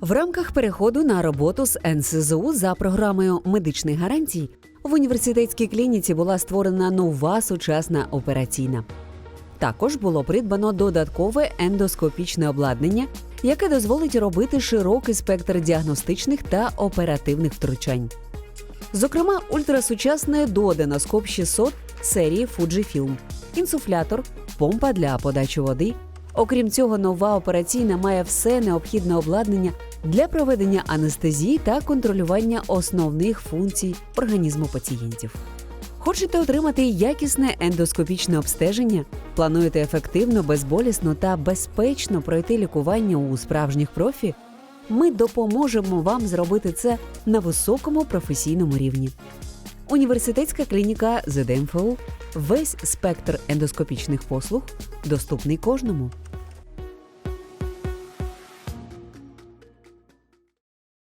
В рамках переходу на роботу з НСЗУ за програмою медичних гарантій в університетській клініці була створена нова сучасна операційна. Також було придбано додаткове ендоскопічне обладнання, яке дозволить робити широкий спектр діагностичних та оперативних втручань. Зокрема, ультрасучасне доденоскоп 600 серії Fujifilm, інсуфлятор, помпа для подачі води. Окрім цього, нова операційна має все необхідне обладнання для проведення анестезії та контролювання основних функцій організму пацієнтів. Хочете отримати якісне ендоскопічне обстеження? Плануєте ефективно, безболісно та безпечно пройти лікування у справжніх профі? Ми допоможемо вам зробити це на високому професійному рівні. Університетська клініка ЗДМФУ весь спектр ендоскопічних послуг доступний кожному.